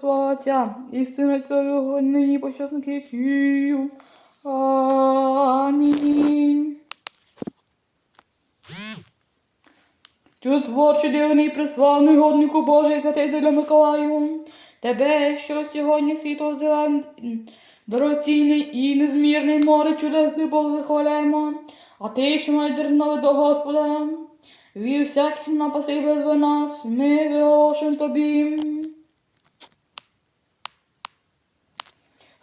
Слава Отця і Сина Святого, нині почасних віків. Амінь. Чудотворчий дивний, приславний годнику Божий, святителю Миколаю, тебе, що сьогодні світло взяла, дорогоцінний і незмірний море чудесний Бог вихваляємо, а ти, що маєш дернове до Господа, вір всяких напасей без нас, ми виголошуємо тобі.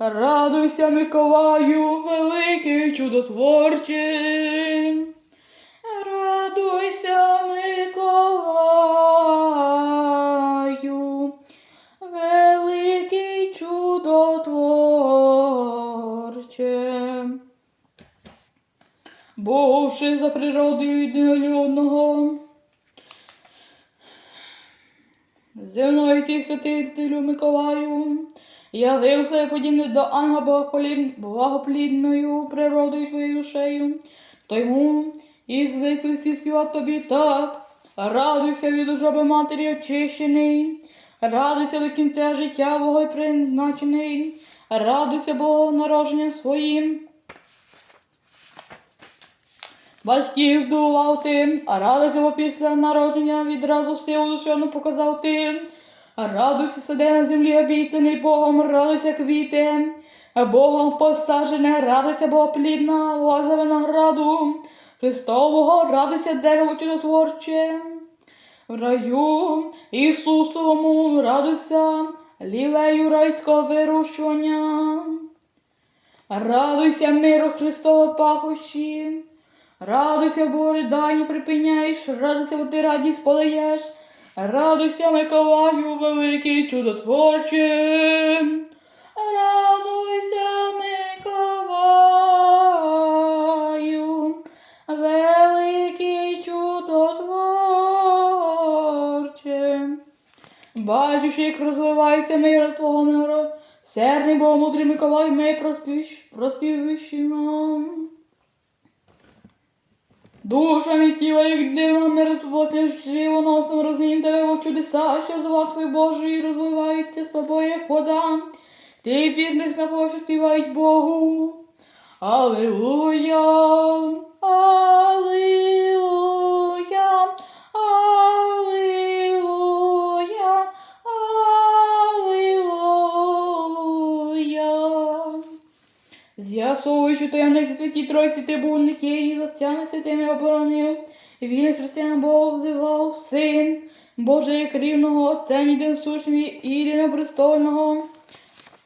Радуйся, Миколаю, великий чудотворчий. Радуйся, Миколаю, великий чудотворче. Бувши за природою єдинолюдного, Земною ти, святителю Миколаю, явився подібне до благоплід- благоплідною природою твоєю душею, тому і звикли всі співати тобі так. Радуйся від утроби матері очищений, радуйся до кінця життя Бога призначений, радуйся Богу народженням своїм. Батьків здував ти, а радуйся, бо після народження відразу силу душевну показав ти. Радуйся, сиде на землі обіцяний Богом, радуйся квіти, Богом посаджене, радуйся Богоплідна, лоза винограду, Христового, радуйся дерево чудотворче. В раю Ісусовому радуйся, лівею райського вирощування. Радуйся, миру Христового пахощі. Радуйся, бо риданні припиняєш, радуйся, бо ти радість подаєш. Радуйся, Миколаю, великий чудотворче. Радуйся, Миколаю, великий чудотворче. Бачиш, як розвивається мир твого миру. Серний Бог мудрий Миколай, ми проспіш, проспівуємо. мій тіла, як дивно мертвоти, живоносно розумім тебе, в чудеса, що з ласкою Божої розвиваються з тобою, як вода. Ти вірних на Боже співають Богу. Аллилуйя, З'ясовуючи таємниці святі Тройці, ти був не тієї з отцями святими оборонив, і він християн Бог взивав син, Боже, як рівного Отцем єдин сущим і єдинопрестольного,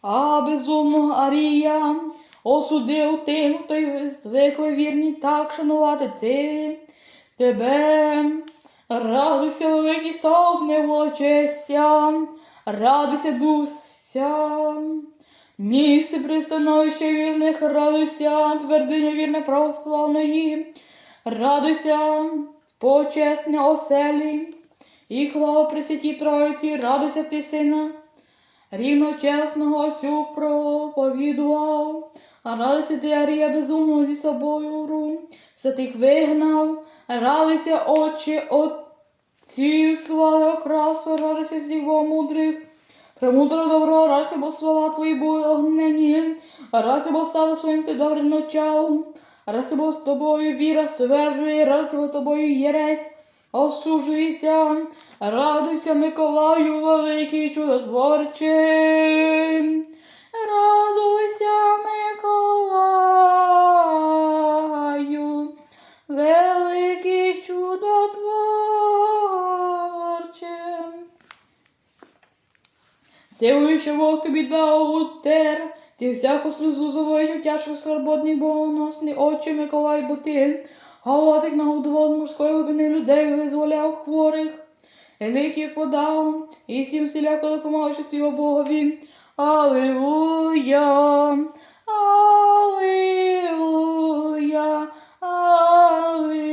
а безумного Арія осудив тим, хто й звикли вірні так шанувати ти, тебе. Радуйся, великий стовпне волочестя, радуйся, дуся. Місце пристановище вірних, радуйся, твердиня вірне православної, радуйся, почесне оселі, і хвала Пресвятій Троїці, радуйся ти, сина, рівночесного цю проповідував, а радуйся ти, Арія, безумно зі собою ру, святих вигнав, радуйся, Отче, Отців, слави, окрасу, радуйся всіх Богомудрих, Премудро добро, радся, бо слова твої були огнені, радся, бо стало своїм ти добре навчав, радся, бо з тобою віра стверджує, радся, бо тобою єресь осуджується, радуйся, Миколаю, великий чудотворчий. Радуйся, Миколаю, Що Бог тобі утер, ти всяку сльозу зовою тяжко скорботний богоносний очі Миколай, бо ти, голодик нагодував з морської глибини людей, визволяв хворих, ліків подав, і всім всіляко допомагав, що співав Богові. Аллилуйя, Аллилуйя, Аллилуйя,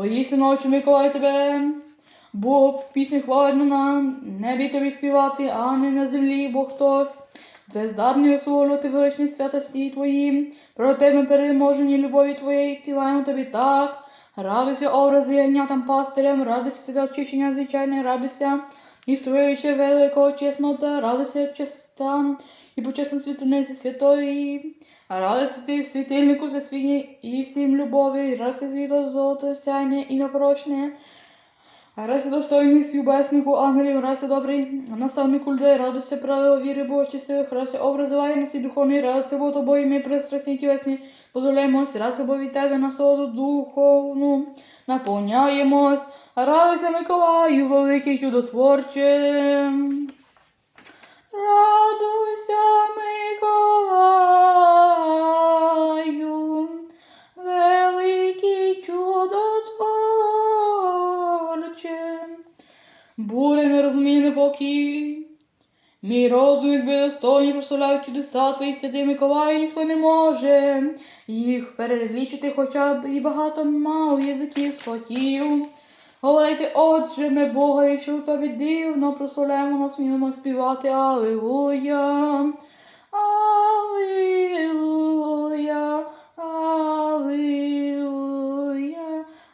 Воістину, очі Миколай тебе, бо пісню хвалено на небі тобі співати, а не на землі, бо хтось. Це здатний висловлювати величні святості твої, про тебе переможені любові твоєї співаємо тобі так. Радуйся, образи ягнятам пастирям, радуйся свята очищення звичайне, радуйся, і строючи великого чеснота, радуйся честа і почесна світуниці святої. Радуйся ти в світильнику за свіні і всім любові, радуйся світло золото, сяйне і непорочне. Радуйся достойний співбеснику ангелів, радуйся добрий наставнику людей, радуйся правило віри Богочистих, радуйся образи вайності духовної, радуйся бо тобою ми пристрасні тілесні, дозволяємось, радуйся бо від тебе насолоду духовну, наповняємось, радуйся Миколаю, великий чудотворче. Радуйся, Миколаю, великий чудотворче. Буре нерозуміння непокій. Мій розум, якби достойні прославляють чудеса твої святий Миколаю, ніхто не може їх перелічити, хоча б і багато мав язиків схотів. Говорайте, отже, ми Бога, і що тобі дивно, прославляємо нас, сміємо співати Аллилуйя. Аллилуйя, Аллилуйя,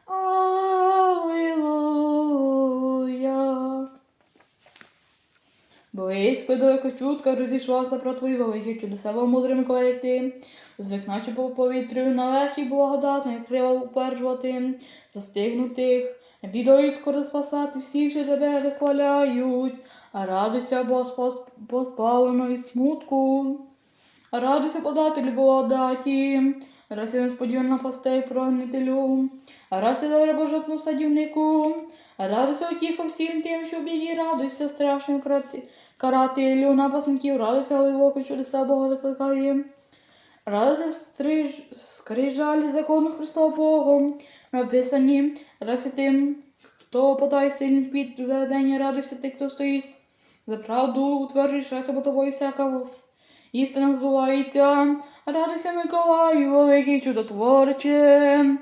Аллилуйя. Близько далеко чутка розійшлася про твої великі чудеса, бо мудрий Миколай, як ти. Звикначе по повітрю благодатно, як крила упереджувати, застигнутих, бідою скоро спасати всіх, що тебе вихваляють. А радуйся, бо позбавлено від смутку. А радуйся подателю благодаті, радуйся несподівано пастей прогнителю, а радуйся добре божотну садівнику, а радуйся утіху всім тим, що біді, радуйся страшним карателю напасників, радуйся глибоко чудеса Бога викликає. Радуйся стриж... скрижалі закону Христова Богом, написані, радуйся тим, хто подає сильних підведення, радуйся тих, хто стоїть за правду, утверджуєш, радуйся, бо тобою всяка істина збувається. Радуйся, Миколаю, великий чудотворче.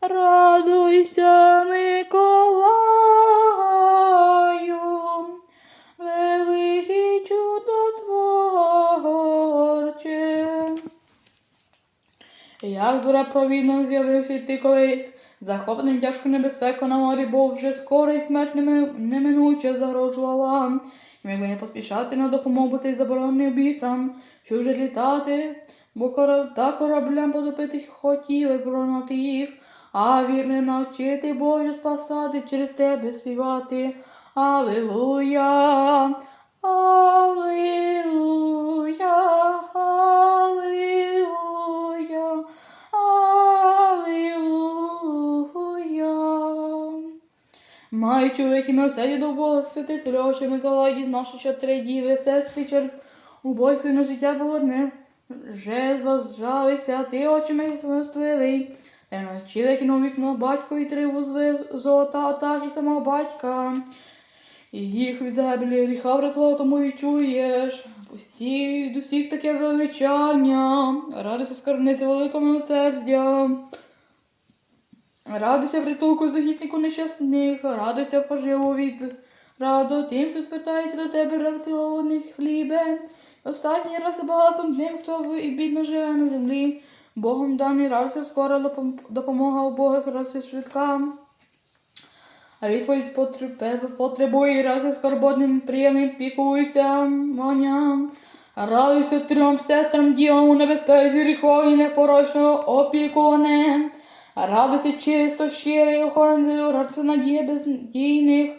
Радуйся, Миколаю, Як зоря провідно з'явився ти колись, захоплений тяжку небезпеку на морі, бо вже скоро й смерть неминуче загрожувала. І Якби не поспішати на допомогу ти заборонений бісам, що вже літати, бо кораб та кораблям потопити хотіли проноти їх, а вірне навчити Боже спасати через тебе співати. Аллилуйя, Аллилуйя, Аллилуйя, Маю чоловік і милосердя до Бога, святителю, очі Миколай, дізнавши, що три діви, сестри через убойство на життя поверне. Вже зважалися, ти очі милостивий, та навчив, як і на вікно батько і три вузли золота, а так і самого батька. І їх від загибелі гріха врятував, тому і чуєш. Усі, від усіх таке величання, радуйся скарбниця великого милосердя. Радуйся притулку захиснику нещасних, радуйся поживу від раду тим, хто спитається до тебе, радуйся голодних хлібе. Останній раз багатством тим, хто і бідно живе на землі. Богом даний радуйся скоро допомога у Бога, радуйся швидка. А відповідь потреб- потребує радуйся скорботним, приємним, пікуйся, моням. Радуйся трьом сестрам дівам у небезпеці гріховні непорочного опікуне. Радуйся чисто, щирий охоронцю, радуйся надія безнадійних.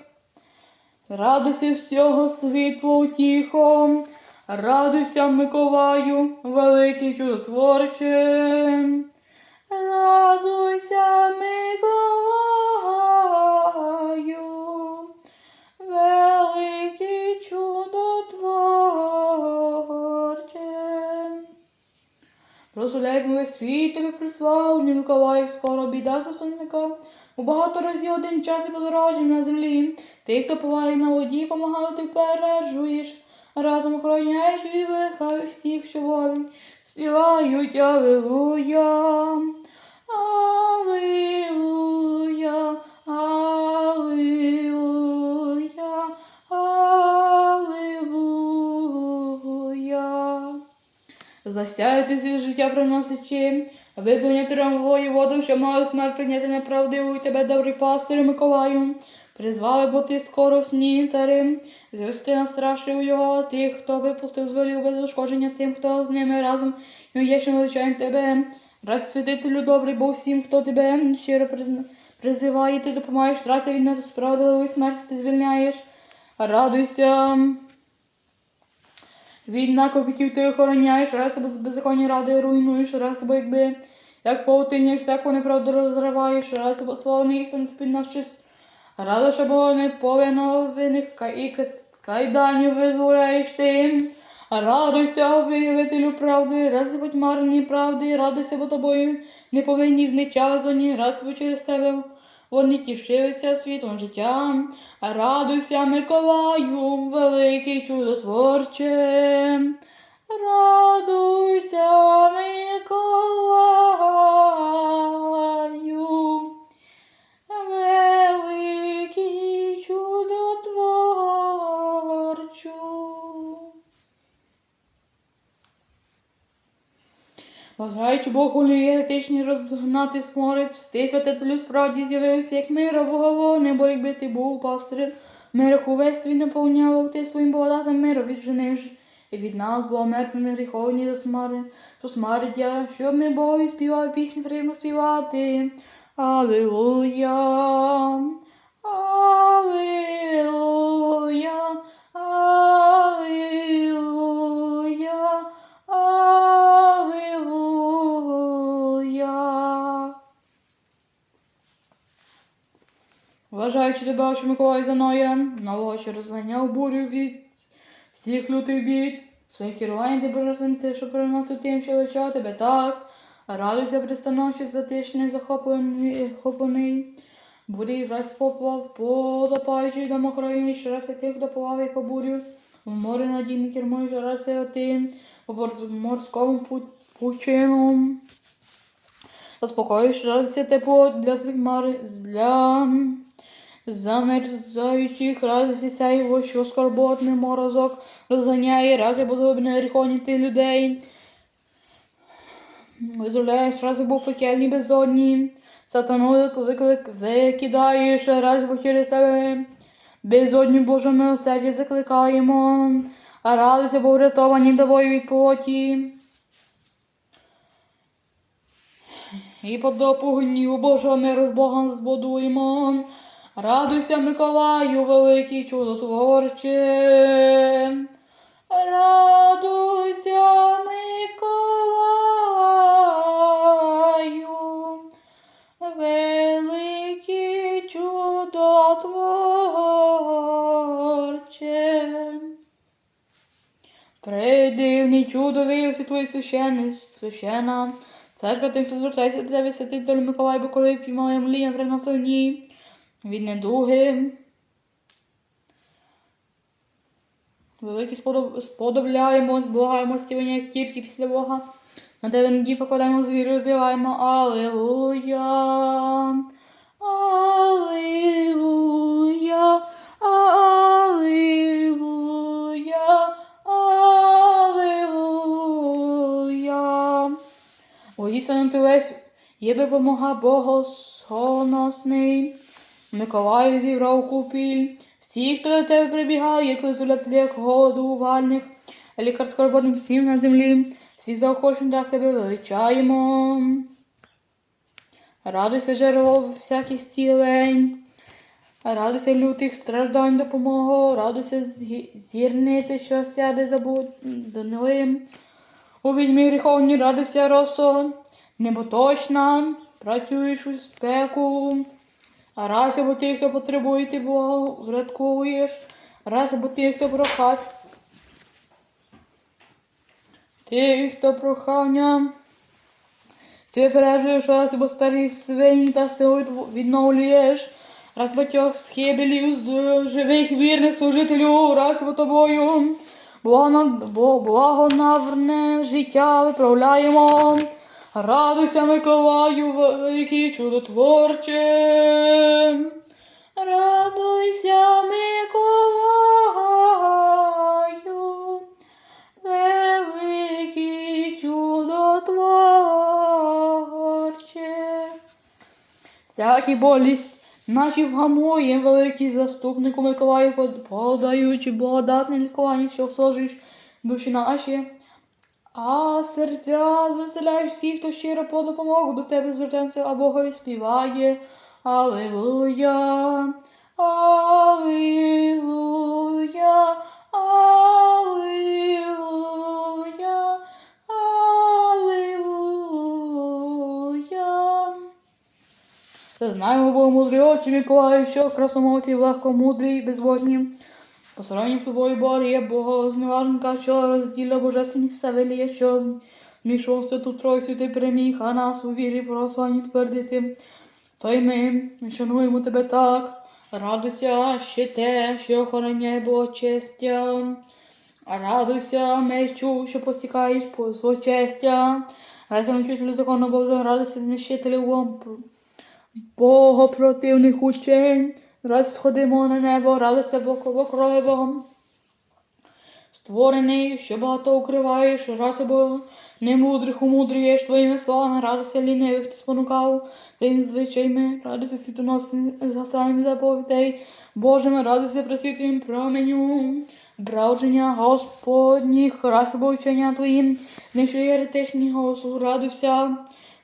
Радуйся всього світу утіхом. Радуйся, Миколаю, великий чудотворче. Радуйся, Миколаю, Прославляємо весь світ тебе приславлю, Миколаїв, скоро біда заступника. У багато разів один час і подорожнім на землі. Ти, хто повалій на воді, помагав, ти впереджуєш. Разом охороняєш від лиха всіх, що волі. Співають. Аллилуйя, Засяйте життя приносячи, Визвання трьом воєводам, що мали смерть прийняти неправдиву і тебе, добрий пастирю Миколаю. Призвали бути скоро сні царем, настрашив його тих, хто випустив з волів без ушкодження тим, хто з ними разом і вдячно величаєм тебе. Раз святителю добрий, бо всім, хто тебе щиро призна- призиває, ти допомагаєш, траця від несправедливої смерті ти звільняєш. Радуйся. Від накопітів ти охороняєш, раз без беззаконні ради руйнуєш, раз бо якби як паутиня всяку неправду розриваєш, раз бо славний сон ти підносиш. Рада, що було неповинних і з визволяєш ти. Радуйся, виявителю правди, раз будь марні правди, радуйся, бо тобою не повинні знечазані, раз через тебе вони тішилися світлом життя. Радуйся, Миколаю, великий чудотворче. Радуйся, Миколаю, великий чудотворчу. Бажаючи Богу еретичні розгнати сморить, ти святителю справді з'явився, як мира Богово, небо, якби ти був пастирем. Мирах увесь свій наповнявав ти своїм благодатом миру віджениш. І від нас було мертві гріховні за смари, що смертя, щоб ми Богу співали пісні, приємно співати. Алілуя, Алілуя, Вважаючи тебе, що Миколай Заноя, що розганяв бурю від всіх лютих бід, своє керування ти божественне, що переносив тим, що вивчав тебе так. Радуйся пристановчий, затишний, захоплений, захоплений. Бурі враз поплав, потопаючи домохрові, що раз тих, хто плаває по бурю. У морі надійний кермою, що раз один, по морському пучину. Заспокоюєш радиться тепло для своїх мари, для замерзаючих радості сяйво, що скорботний морозок розганяє, раз я позабне гріховні людей. Визволяєш, раз був пекельні безодні, сатану виклик викидаєш, раз бо через тебе безодню Божого милосердя закликаємо, а радуйся, бо врятовані тобою від плоті. І по допугню Божого миру з збудуємо. Радуйся, Миколаю, великий чудотворче. Радуйся, Миколаю, великий чудотворче. Придивний чудо виявився твої священни, священа. Церква тим, хто звертається до тебе, святитель Миколай, бо коли піймає млія, приносив дні від недуги. Великі сподоб... сподобляємо, зблагаємо стілення, тільки після Бога. На тебе надії покладаємо звіру, зливаємо. Аллилуйя. Аллилуйя. Аллилуйя. Аллилуйя. Воістину ти весь є допомога Богосоносний. Миколай зібрав купіль. Всі, хто до тебе прибігав, як визволяти як годувальних, лікар скорботних всім на землі. Всі заохочені так тебе величаємо. Радуйся, джерело всяких зцілень. Радуйся лютих страждань допомогу, радуйся зірниці, що сяде забудним. У відьмі гріховні радуйся, росо, неботочна, працюєш у спеку. Раз або ті, хто потребує, ти Бога врятовуєш, раз або ті, хто прохав. Ті, хто прохання. Ти пережуєш раз або старі свині та тво- відновлюєш. Раз батьох схибелів з живих вірних служителів, раз бо тобою. Благо- бо- Благонаврне життя виправляємо. Радуйся, Миколаю, великий чудотворче. Радуйся, Миколаю, великий чудотворче. Всякі болість наші вгамує, великий заступнику Миколаю, подаючи благодатний лікування, що всожиш душі наші. А серця звеселяєш всіх, хто щиро по допомогу до тебе звертається, а Богові співає. Аллилуйя, Аллилуйя, Аллилуйя, Аллилуйя. Знаємо, Бо мудрі очі Миколаю, що красомовці легко мудрі і безбожні. Посоромні тобою борє, Бога зневажника, що розділя божественність Савелія, що змішав святу Тройцю, ти переміг, а нас у вірі православні твердити. То й ми, ми шануємо тебе так, радуйся ще те, що охороняє благочестя. Радуйся, мечу, що посікаєш по злочестя. Радуйся, навчителю закону Божого, радуйся, знищителю богопротивних учень. Раз сходимо на небо, Бог крови Богом. Створений, що багато укриваєш, раз бо немудрих умудрюєш. Твоїми словами, радуйся лінивих ти спонукав, твоїми звичайми, радуйся світоносним засаєм заповідей, Божими, радуйся просвітлим променю, брадження Господніх, раз бо учення твоїм, знищує еретичні голосу, радуйся,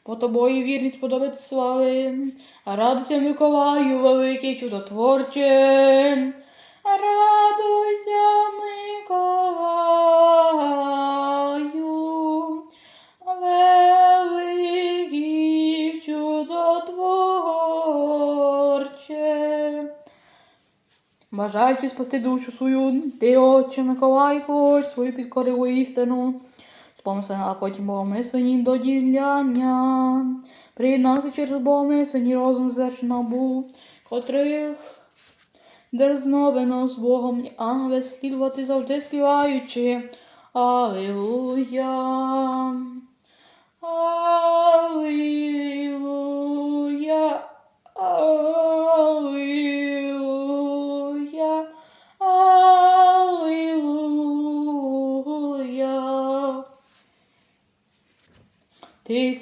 по тобою вірність подобати слави, радуйся Миколаю, великий чудотворче. Радуйся, Миколаю, великий чудотворче. Бажаючи спасти душу свою, ти, отче Миколай, поч свою підкорилу істину, спомисли, а потім богомислені до діляння. Приєднався через богомислені розум звершено був, котрих дерзновено з Богом ангели слідувати завжди співаючи. Алілуя. Алілуя. Алілуя.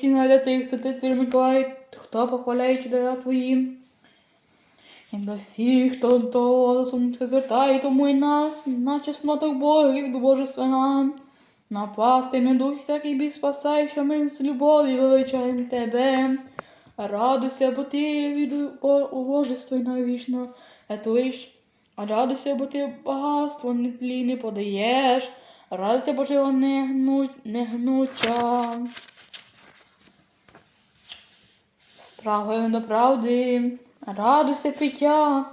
Для тих, що ти Миколай, хто похваляє чудеса твої. І до всіх, хто до засунутих звертає, тому і нас, на чеснотах Богів, до Божества нам. Напасти не дух всякий біг спасай, що ми з любові величаємо тебе. Радуйся, бо ти від убожества навічно етуєш. Радуйся, бо ти багатство нетлінне подаєш. Радуйся, бо не, гну, не гнуча. Справою до правди, радуйся пиття,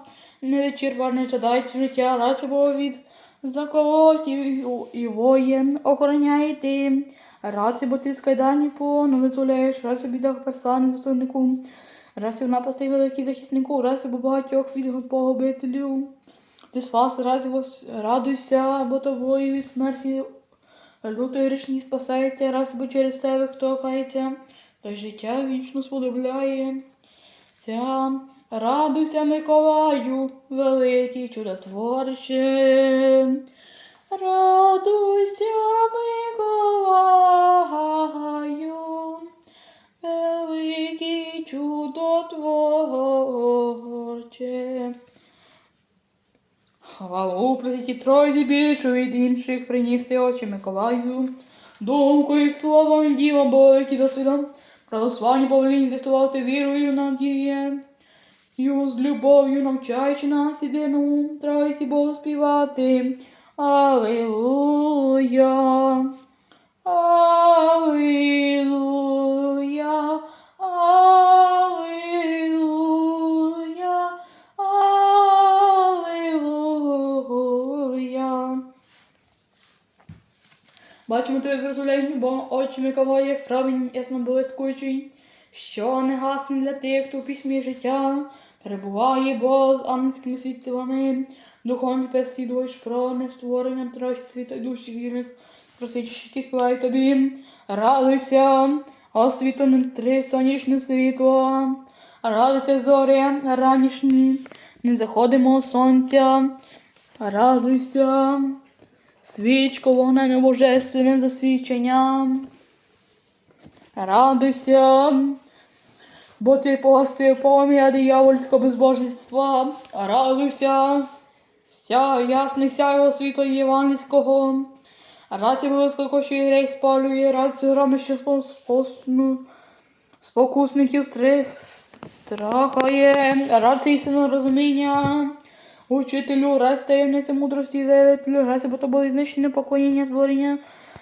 невичерпане жадаючи життя, радуйся Бо від заколотів і- і воєн охороняє ти. Радуйся, бо ти з кайдані пону визволяєш, радуйся в бідах персани засольнику, радуйся в напастей великий захиснику, радуйся бо багатьох від погубителів. Ти спас, радуйся, радуйся, бо тобою від смерті лютої річні спасається, раз бо через тебе хто кається, той життя вічно сподобляє. Ця радуйся, Миколаю, великий чудотворче. Радуйся, Миколаю, великий чудотворче. Хвалу Пресвятій Тройці більшу від інших приніс ти очі Миколаю. Думкою і словом Діва Бога, які за свідом православні повинні з'ясувати вірою надіє. Його з любов'ю навчаючи нас єдиному Тройці Богу співати. Аллилуйя. Алілуя. Бачимо тебе прославляєш Бога, очі Миколай, як правильний ясно блискучий, що не гасне для тих, хто у письмі життя перебуває, бо з ангельськими світлами, духом переслідуєш про нестворення трохи світу і душі вірних, просичиш, які співають тобі. Радуйся, освітло не три сонячне світло, радуйся, зорі ранішні, не заходимо сонця, радуйся. Свічко вогнем божественним засвідченням. Радуйся, бо ти погостив помія диявольського безбожництва. Радуйся, ся, ясний сяйво світло євангельського. Обов'язково, що грей спалює, радці грами, що спосну, спокусників стрих, страхає, радці істинного розуміння. Учителю, раз таємниця мудрості дев'ятлю, раз бо тобою знищене поклоніння творення,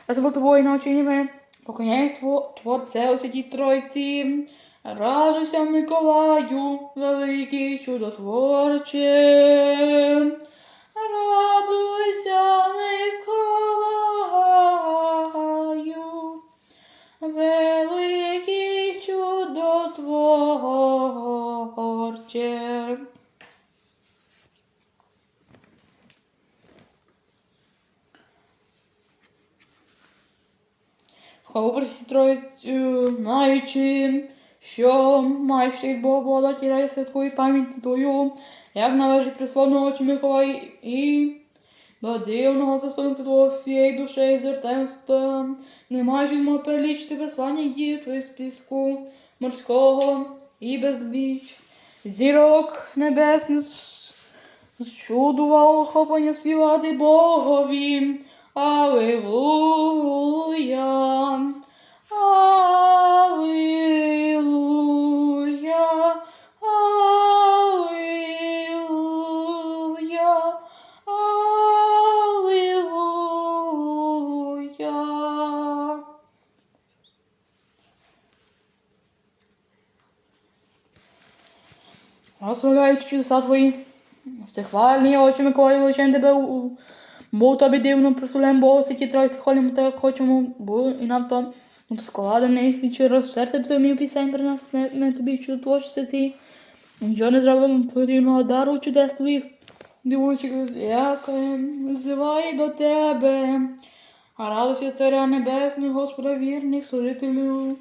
раз бо тобою навченнями поклоняйство Творце у святій Тройці. Радуйся, Миколаю, великий чудотворче. Хвалу Пресвятій Тройцю, знаючи, що маєш ти від Бога Бога і раді святкує пам'ять твою, як належить приславного очі Миколай і до дивного заступництва твого всієї душею звертаємося, не маєш мого перелічити прислання дів твоїх списку морського і безліч. Зірок небесних чудував охоплення співати Богові. Аллилуйя. Розславляючи чудеса твої, всехвальні очі Миколаю, величаємо тебе у Бо тобі дивно прославляємо Бога святі тройці, хвалимо те, хочемо, бо і нам то складений від через серце псалмів пісень при нас, не, не тобі чудо чудотворчі святі. Нічого не зробимо потрібного дару чудес твоїх, дивуючих як зиває до тебе. А радуйся, царя небесних, Господа вірних, служителів,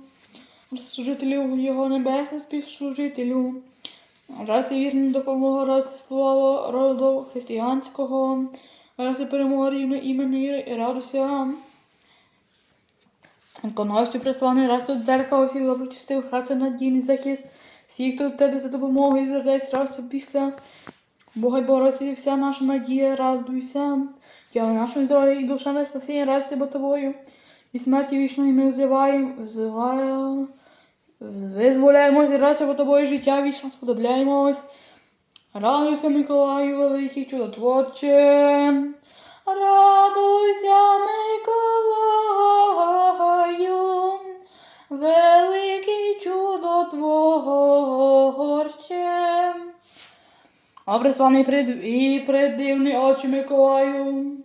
служителів Його небесних співслужителю. Раз і вірний допомога раз слава роду християнського. Радуйся перемога рівно імені і радуйся. Коностю присланий, раз от дзеркало всіх доброчистив, радуйся надійний захист. Всіх, хто тебе за допомогою звертається, радуйся після Бога й Боросі, вся наша надія, радуйся. Я в нашому здоров'ї і душа на спасіння, радуйся бо тобою. І смерті вічної ми взиваємо, взиваємо, визволяємось, радуйся бо тобою, життя вічно сподобляємось. Радуйся, Миколаю, великий чудотворче. Радуйся, Миколаю, великий чудотворче. Приславний пред... і преддивний очі Миколаю.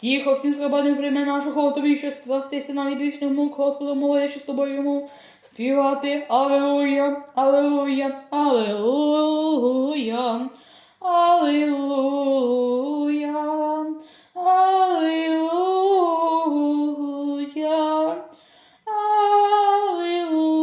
Тихо, всім свободним прийме нашого тобі, що спастися на від вічних мук, Господу моє, що з тобою йому співати. Алелуя, алелуя, алелуя, алелуя, алелуя, алелуя.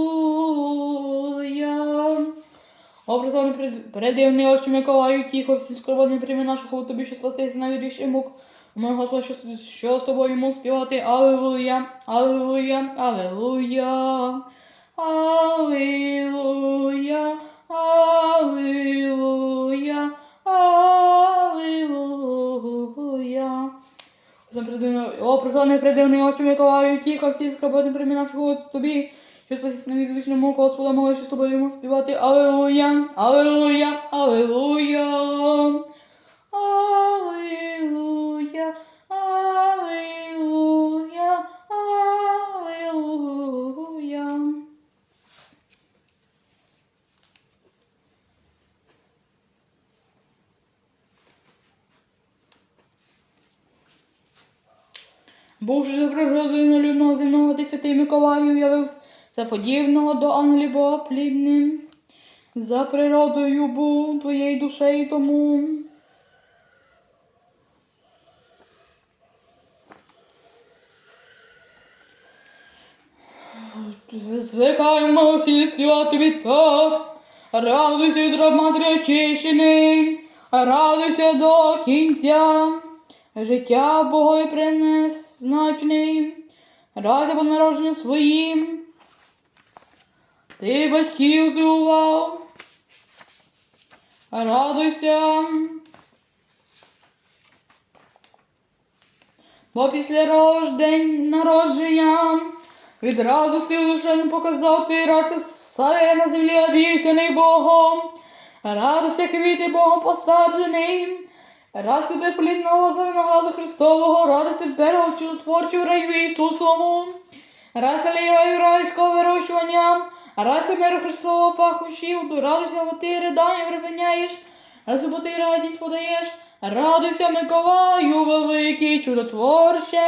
Образований пред, предивний очі Миколаю, тихо, всі скорботні прийми нашого тобі, що спастися на відвічних мук. Моє Господи, що, що з тобою йому співати? Алелуя, алелуя, алелуя. Аллилуйя, Аллилуйя, Аллилуйя. О, прославний придивний очі Миколаю, тихо, всі скорботні прийми нашого тобі, що спасись на відвічному Господа мого, що з тобою йому співати. Аллилуйя, Аллилуйя, Аллилуйя. Аллилуйя, Бувши за природою людного земного, ти святий Миколаю явився за подібного до ангелів Бога плідним. За природою був твоєю душею тому. Звикаємо всі співати відтак. Радуйся від матері очищений, радуйся до кінця. Життя Богові принес значний, радуйся по народженню своїм. ти батьків здивував. Радуйся. Бо після рождень народження відразу силу душевну показав ти радся все на землі обіцяний Богом. Радуйся, квіти Богом посаджений. Раз іде плід нового винограду Христового, радуйся дерево чудотворчу раю Ісусовому. Раз ліваю райського вирощування, раз миру Христового пахощів, радуйся, бо ти ридання припиняєш, раз бо ти радість подаєш, радуйся, Миколаю, великий чудотворче.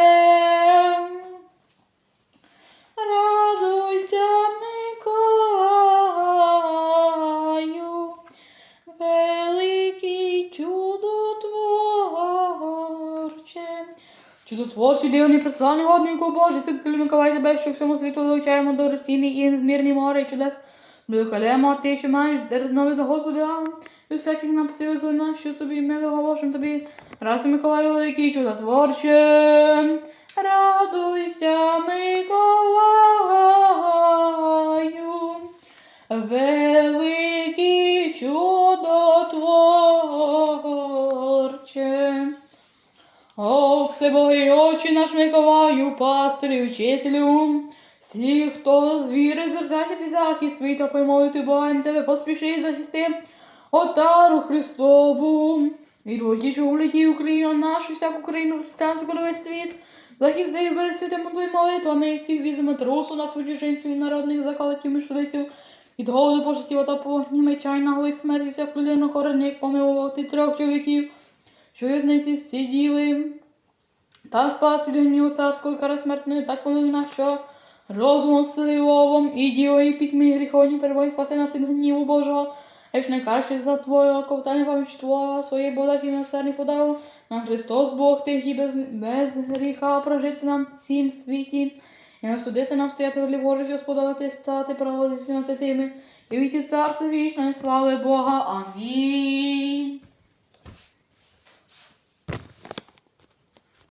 Чудотворчий дивний присланий годнику Божий, святителю Миколай тебе, що всьому світу вивчаємо до розцінний і незмірні море і чудес. Дохалемо ти, що маєш дерзнові до Господа, і всяких написів зона, що тобі ми виголошуємо тобі. Раз Миколай великий чудотворче. Радуйся, Миколаю, великий О, всебогий очі наш Миколаю, пастирі, учителю, всі, хто з віри звертайся під захист твій та помолити Богом тебе, поспіши захисти отару Христову. Від водічу уліті Україну нашу, всяку країну християнську весь світ. Захисти перед святими твої молитвами і всіх візимо трусу на свої народних заколотів мишвиців. Від голоду пошестів та погні меча й наглої смерті всіх людей охороних помилувати трьох чоловіків, що я знайти всі діви. Та спас від гніву царської кари смертної, так помилуй нас, що розумом силовом і ділою пітьми гріховні перебої спаси нас від гніву Божого. Еш не кажеш за Твоє ковтання пам'ять Твоя, своєї бодах і милосердний подав. Нам Христос Бог тих і без, без гріха прожити нам в цім світі. І насудити нам стояти волі Божі, що сподобати стати праворуч всіма святими. І війти в царство вічної слави Бога. Амінь.